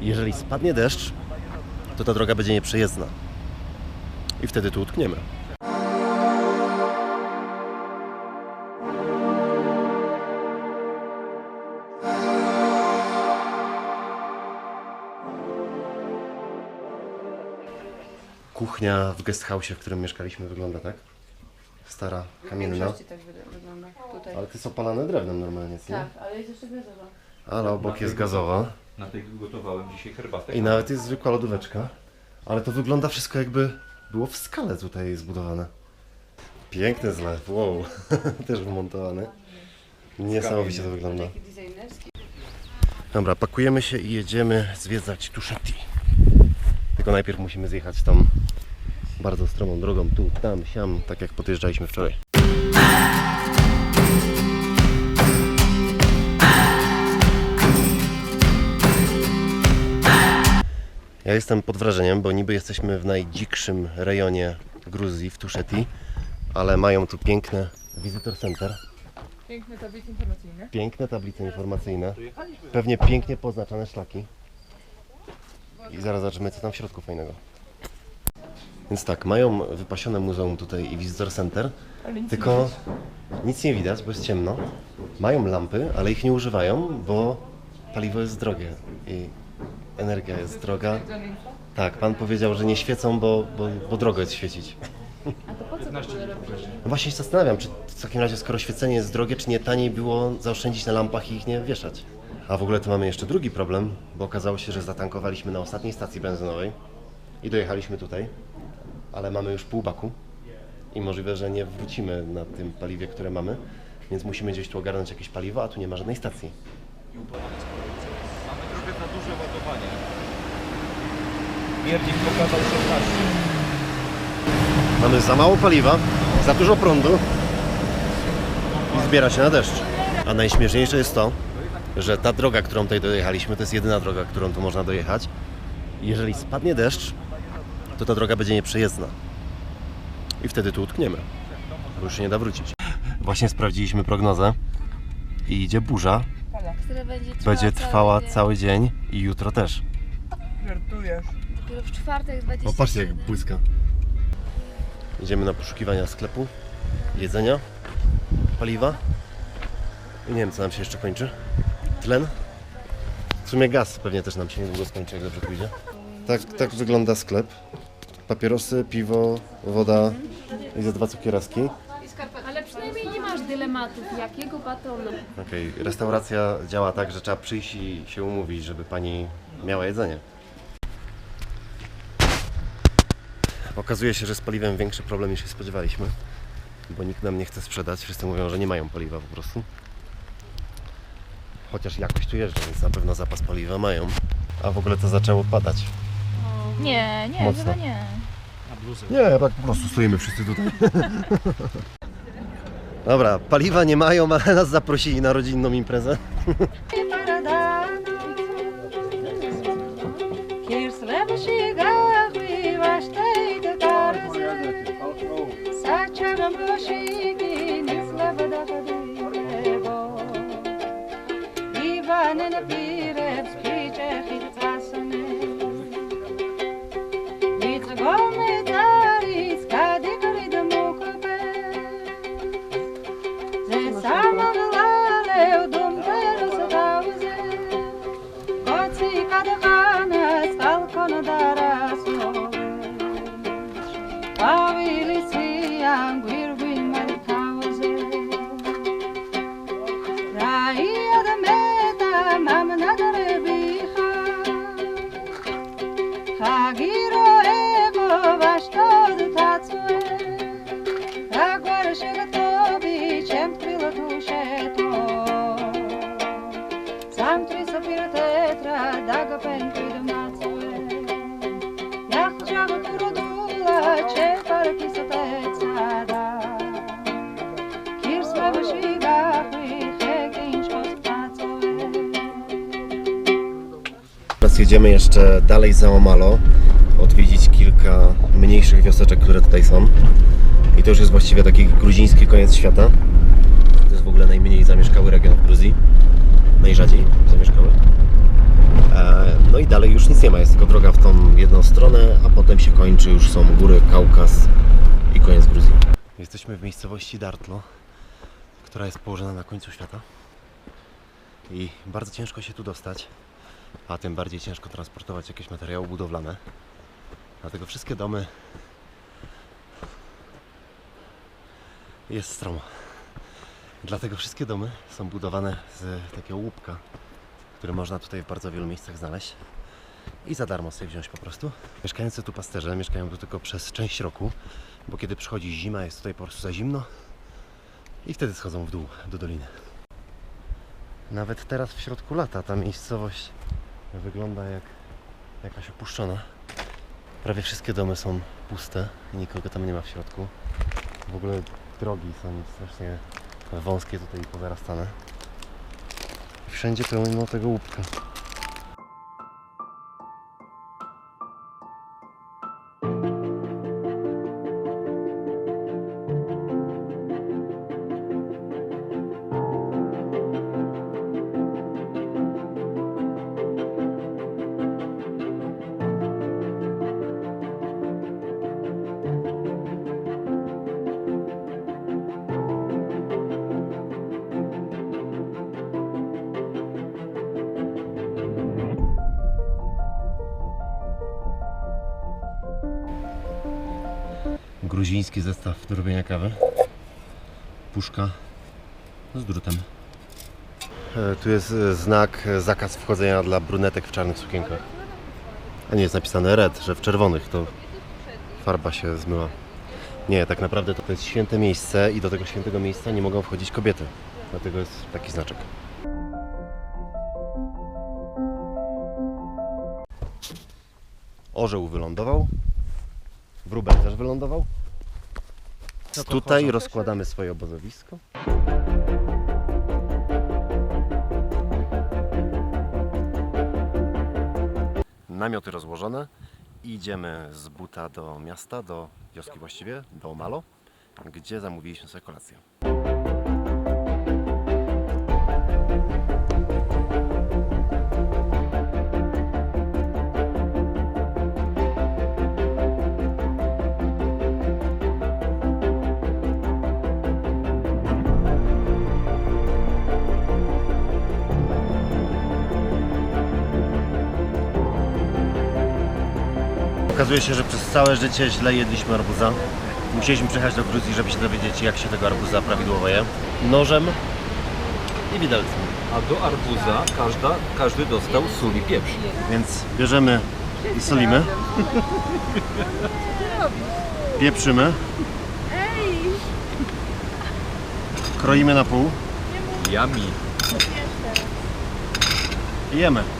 Jeżeli spadnie deszcz, to ta droga będzie nieprzejezdna. I wtedy tu utkniemy. Kuchnia w guest house, w którym mieszkaliśmy, wygląda tak. Stara, W kamienna. większości tak wygląda tutaj. Ale to jest opalane drewnem normalnie, co nie? Tak, ale jest jeszcze gazowa. Ale obok jest gazowa. Na tej gotowałem dzisiaj herbatę. I nawet jest zwykła lodóweczka. Ale to wygląda wszystko jakby było w skale tutaj zbudowane. Piękny zlew, wow. Też wmontowany. Niesamowicie to wygląda. Dobra, pakujemy się i jedziemy zwiedzać Tuszetti. Tylko najpierw musimy zjechać tam bardzo stromą drogą, tu, tam, siam, tak jak podjeżdżaliśmy wczoraj. Ja jestem pod wrażeniem, bo niby jesteśmy w najdzikszym rejonie Gruzji, w Tuszeti, ale mają tu piękne visitor center, Piękne tablice informacyjne. piękne tablice informacyjne, pewnie pięknie poznaczone szlaki. I zaraz zobaczymy, co tam w środku fajnego. Więc tak, mają wypasione muzeum tutaj i visitor center, nic tylko nic nie widać, bo jest ciemno. Mają lampy, ale ich nie używają, bo paliwo jest drogie i energia jest droga. Tak, pan powiedział, że nie świecą, bo, bo, bo drogo jest świecić. A to po co to w ogóle robisz? No właśnie się zastanawiam, czy w takim razie, skoro świecenie jest drogie, czy nie taniej było zaoszczędzić na lampach i ich nie wieszać. A w ogóle tu mamy jeszcze drugi problem, bo okazało się, że zatankowaliśmy na ostatniej stacji benzynowej i dojechaliśmy tutaj, ale mamy już pół baku i możliwe, że nie wrócimy na tym paliwie, które mamy, więc musimy gdzieś tu ogarnąć jakieś paliwo, a tu nie ma żadnej stacji. Za duże ładowanie. Miernik pokazał 16. Mamy za mało paliwa, za dużo prądu i zbiera się na deszcz. A najśmieszniejsze jest to, że ta droga, którą tutaj dojechaliśmy, to jest jedyna droga, którą tu można dojechać. Jeżeli spadnie deszcz, to ta droga będzie nieprzejezdna. I wtedy tu utkniemy, bo już się nie da wrócić. Właśnie sprawdziliśmy prognozę i idzie burza. Która będzie trwała, Będzie trwała cały cały dzień i jutro też. Żartujesz. Dopiero w czwartek 20 Popatrzcie jak błyska. Idziemy na poszukiwania sklepu, jedzenia, paliwa. I nie wiem co nam się jeszcze kończy. Tlen. W sumie gaz pewnie też nam się niedługo skończy, jak dobrze pójdzie. Tak, tak wygląda sklep. Papierosy, piwo, woda i ze dwa cukierki. Dylematów, jakiego batonu. Okej, restauracja działa tak, że trzeba przyjść i się umówić, żeby pani miała jedzenie. Okazuje się, że z paliwem większy problem niż się spodziewaliśmy, bo nikt nam nie chce sprzedać. Wszyscy mówią, że nie mają paliwa po prostu. Chociaż jakoś tu jeżdżą, więc na pewno zapas paliwa mają. A w ogóle to zaczęło padać. Nie, nie, Mocno. chyba nie. Nie, tak po prostu stoimy wszyscy tutaj. Dobra, paliwa nie mają, ale nas zaprosili na rodzinną imprezę. Teraz jedziemy jeszcze dalej za Omalo, odwiedzić kilka mniejszych wioseczek, które tutaj są. I to już jest właściwie taki gruziński koniec świata. To jest w ogóle najmniej zamieszkały region w Gruzji. Najrzadziej zamieszkały. E, No i dalej już nic nie ma, jest tylko droga w tą jedną stronę, a potem się kończy, już są góry, Kaukaz i koniec Gruzji. Jesteśmy w miejscowości Dartlo, która jest położona na końcu świata i bardzo ciężko się tu dostać, a tym bardziej ciężko transportować jakieś materiały budowlane. Dlatego wszystkie domy jest stromo. Dlatego wszystkie domy są budowane z takiego łupka, który można tutaj w bardzo wielu miejscach znaleźć i za darmo sobie wziąć po prostu. Mieszkający tu pasterze mieszkają tu tylko przez część roku, bo kiedy przychodzi zima, jest tutaj po prostu za zimno i wtedy schodzą w dół do doliny. Nawet teraz w środku lata ta miejscowość wygląda jak jakaś opuszczona. Prawie wszystkie domy są puste, nikogo tam nie ma w środku. W ogóle drogi są strasznie wąskie tutaj i pozarastane. Wszędzie pełno tego łupka. Gruziński zestaw do robienia kawy. Puszka z drutem. E, Tu jest e, znak e, zakaz wchodzenia dla brunetek w czarnych sukienkach. A nie jest napisane red, że w czerwonych to farba się zmyła. Nie, tak naprawdę to jest święte miejsce i do tego świętego miejsca nie mogą wchodzić kobiety. Dlatego jest taki znaczek. Orzeł wylądował. Wróbel też wylądował. Tutaj rozkładamy swoje obozowisko. Namioty rozłożone. Idziemy z buta do miasta, do wioski właściwie, do Malo, gdzie zamówiliśmy sobie kolację. Okazuje się, że przez całe życie źle jedliśmy arbuza. Musieliśmy przyjechać do Gruzji, żeby się dowiedzieć, jak się tego arbuza prawidłowo je. Nożem i widelcem. A do arbuza każda, każdy dostał sól i pieprz. Więc bierzemy i solimy. Pieprzymy. Kroimy na pół Yummy. i jemy.